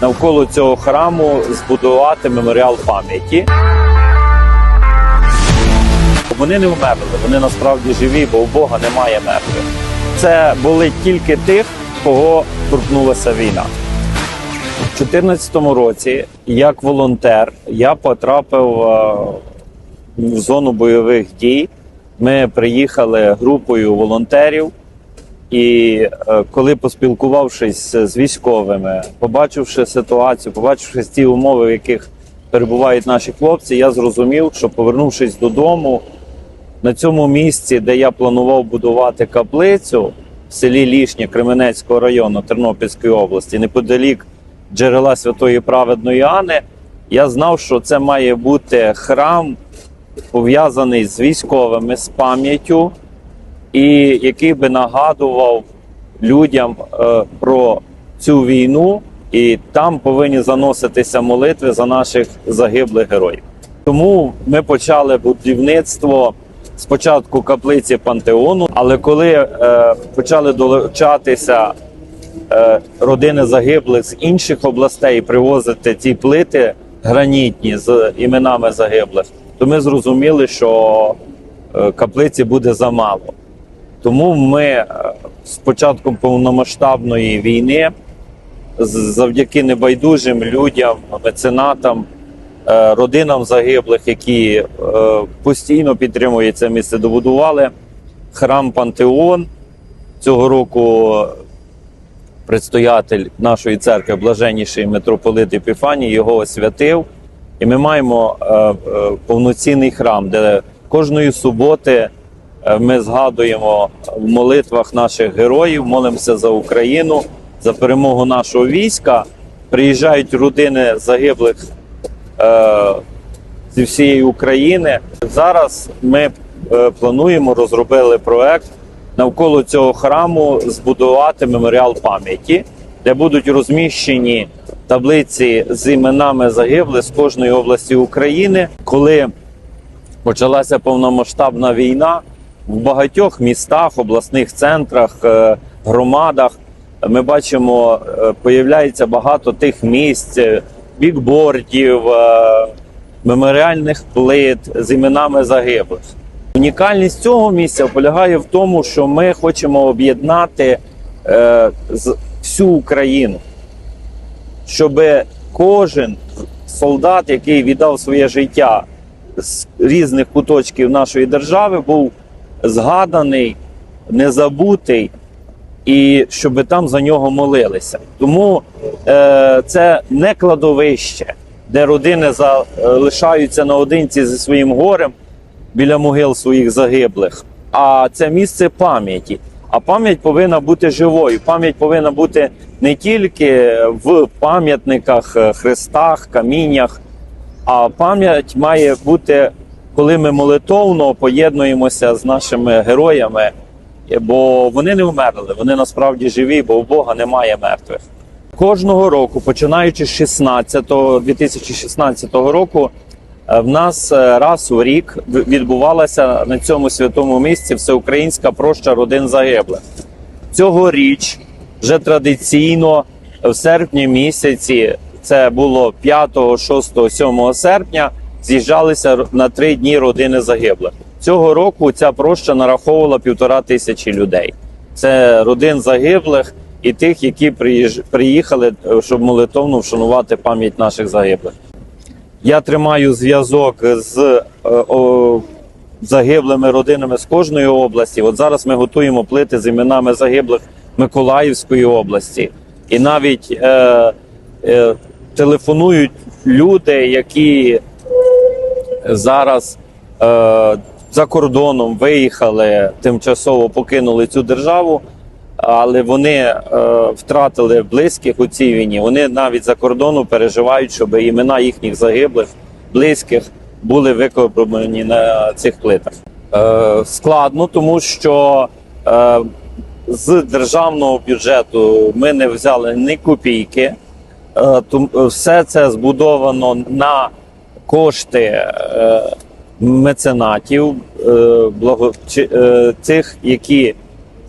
навколо цього храму збудувати меморіал пам'яті. Вони не вмерли, вони насправді живі, бо у Бога немає мертвих. Це були тільки тих, кого торкнулася війна. У 2014 році, як волонтер, я потрапив е, в зону бойових дій. Ми приїхали групою волонтерів, і е, коли поспілкувавшись з військовими, побачивши ситуацію, побачивши ті умови, в яких перебувають наші хлопці, я зрозумів, що повернувшись додому, на цьому місці, де я планував будувати каплицю в селі Лішнє Кременецького району Тернопільської області, неподалік джерела Святої Праведної Ани, я знав, що це має бути храм, пов'язаний з військовими, з пам'яттю, і який би нагадував людям е, про цю війну, і там повинні заноситися молитви за наших загиблих героїв. Тому ми почали будівництво спочатку каплиці пантеону, але коли е, почали долучатися е, родини загиблих з інших областей привозити ці плити гранітні з іменами загиблих, то ми зрозуміли, що е, каплиці буде замало. Тому ми е, з початком повномасштабної війни, завдяки небайдужим людям, меценатам, е, родинам загиблих, які е, постійно підтримують це місце, добудували храм Пантеон. Цього року предстоятель нашої церкви, блаженніший митрополит Епіфаній, його освятив. І ми маємо повноцінний храм, де кожної суботи ми згадуємо в молитвах наших героїв, молимося за Україну, за перемогу нашого війська. Приїжджають родини загиблих е, зі всієї України. Зараз ми е, плануємо розробили проект навколо цього храму збудувати меморіал пам'яті, де будуть розміщені таблиці з іменами загиблих з кожної області України. Коли почалася повномасштабна війна, в багатьох містах, обласних центрах, е, громадах ми бачимо, е, появляється багато тих місць, е, бікбордів, меморіальних плит з іменами загиблих. Унікальність цього місця полягає в тому, що ми хочемо об'єднати всю Україну, щоб кожен солдат, який віддав своє життя з різних куточків нашої держави, був згаданий, незабутий, і щоб там за нього молилися. Тому е, це не кладовище, де родини залишаються наодинці зі своїм горем біля могил своїх загиблих, а це місце пам'яті. А пам'ять повинна бути живою. Пам'ять повинна бути не тільки в пам'ятниках, е, хрестах, каміннях, а пам'ять має бути, коли ми молитовно поєднуємося з нашими героями, бо вони не вмерли, вони насправді живі, бо у Бога немає мертвих. Кожного року, починаючи з 16 2016 року, е, в нас е, раз у рік відбувалася на цьому святому місці всеукраїнська проща родин загиблих. Цьогоріч вже традиційно в серпні місяці, це було 5, 6, 7 серпня, з'їжджалися на три дні родини загиблих. Цього року ця проща нараховувала півтора тисячі людей. Це родин загиблих і тих, які приїхали, е, щоб молитовно вшанувати пам'ять наших загиблих. Я тримаю зв'язок з е, о, загиблими родинами з кожної області. От зараз ми готуємо плити з іменами загиблих Миколаївської області. І навіть е, е, телефонують люди, які зараз е, за кордоном виїхали, тимчасово покинули цю державу, але вони е, втратили близьких у цій війні. Вони навіть за кордону переживають, щоб імена їхніх загиблих, близьких були викопані на цих плитах. Е, складно, тому що е, з державного бюджету ми не взяли ні копійки. Е, все це збудовано на кошти е, меценатів, е, чи, е, цих, які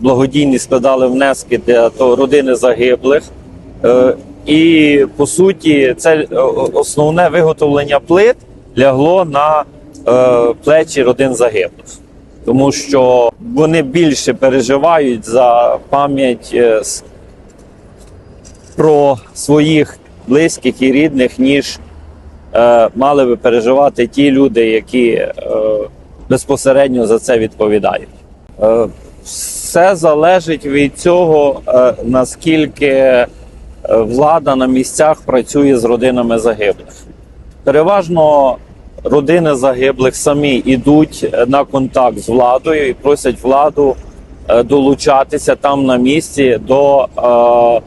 благодійні складали внески для родини загиблих. Е, І по суті, це е, основне виготовлення плит лягло на е, плечі родин загиблих, тому що вони більше переживають за пам'ять е, про своїх близьких і рідних, ніж е, мали би переживати ті люди, які е, безпосередньо за це відповідають. Е, все залежить від цього, е, наскільки е, влада на місцях працює з родинами загиблих. Переважно родини загиблих самі йдуть е, на контакт з владою і просять владу е, долучатися там на місці до е,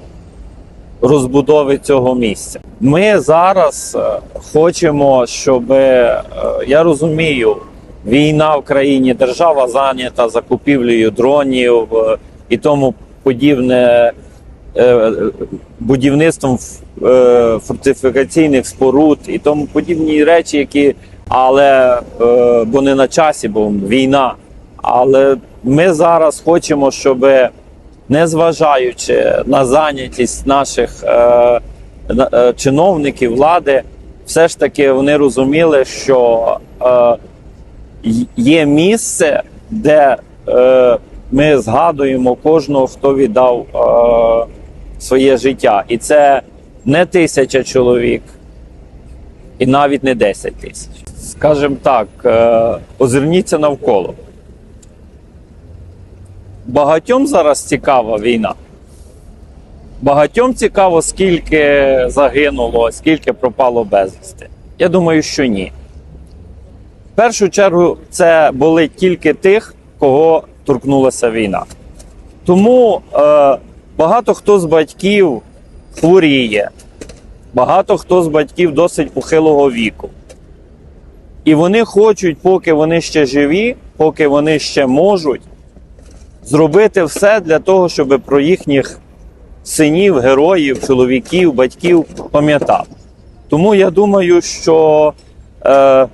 розбудови цього місця. Ми зараз е, хочемо, щоб е, я розумію, війна в країні, держава зайнята закупівлею дронів е, і тому подібне будівництвом фортифікаційних споруд і тому подібні речі, які але бо не на часі, бо війна. Але ми зараз хочемо, щоб незважаючи на зайнятість наших е, е, чиновників влади, все ж таки вони розуміли, що е, є місце, де е, ми згадуємо кожного, хто віддав е, своє життя. І це не тисяча чоловік, і навіть не 10 тисяч. Скажімо так, е, озирніться навколо. Багатьом зараз цікава війна. Багатьом цікаво, скільки загинуло, скільки пропало безвісти. Я думаю, що ні. В першу чергу це були тільки тих, кого торкнулася війна. Тому е, багато хто з батьків хворіє, багато хто з батьків досить похилого віку. І вони хочуть, поки вони ще живі, поки вони ще можуть, зробити все для того, щоб про їхніх синів, героїв, чоловіків, батьків пам'ятати. Тому я думаю, що е,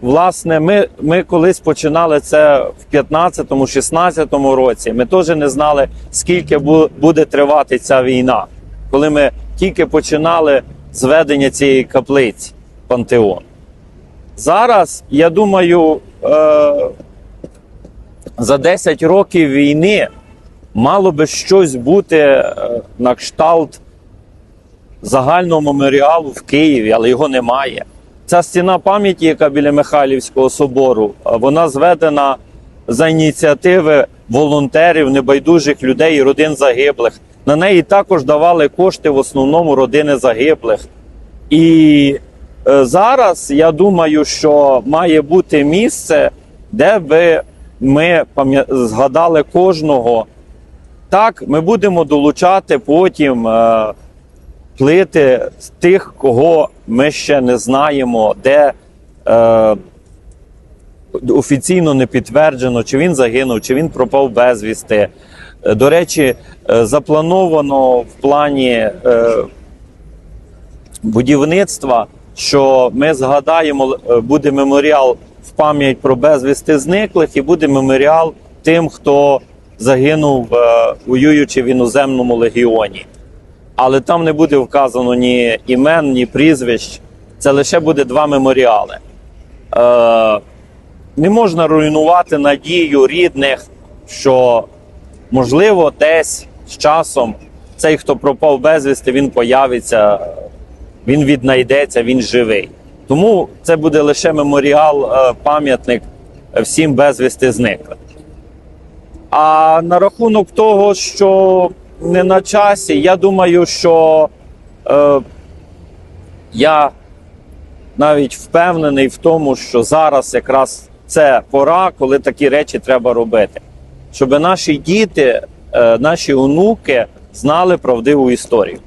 власне ми, ми колись починали це в 15-16 році. Ми теж не знали, скільки буде тривати ця війна, коли ми тільки починали зведення цієї каплиці пантеон. Зараз, я думаю, е, за 10 років війни мало би щось бути е, на кшталт загального меморіалу в Києві, але його немає. Ця стіна пам'яті, яка біля Михайлівського собору, е, вона зведена за ініціативи волонтерів, небайдужих людей і родин загиблих. На неї також давали кошти в основному родини загиблих. І е, зараз я думаю, що має бути місце, де би ми згадали кожного. Так, ми будемо долучати потім е, плити тих, кого ми ще не знаємо, де е, офіційно не підтверджено, чи він загинув, чи він пропав безвісти. Е, До речі, е, заплановано в плані е, будівництва, що ми згадаємо, е, буде меморіал в пам'ять про безвісти зниклих, і буде меморіал тим, хто загинув, е, воюючи в іноземному легіоні. Але там не буде вказано ні імен, ні прізвищ. Це лише буде два меморіали. Е, не можна руйнувати надію рідних, що можливо десь з часом цей, хто пропав безвісти, він появиться, він віднайдеться, він живий. Тому це буде лише меморіал, е, пам'ятник всім безвісти зниклих. А на рахунок того, що не на часі, я думаю, що е, я навіть впевнений в тому, що зараз якраз це пора, коли такі речі треба робити. Щоб наші діти, е, наші онуки знали правдиву історію.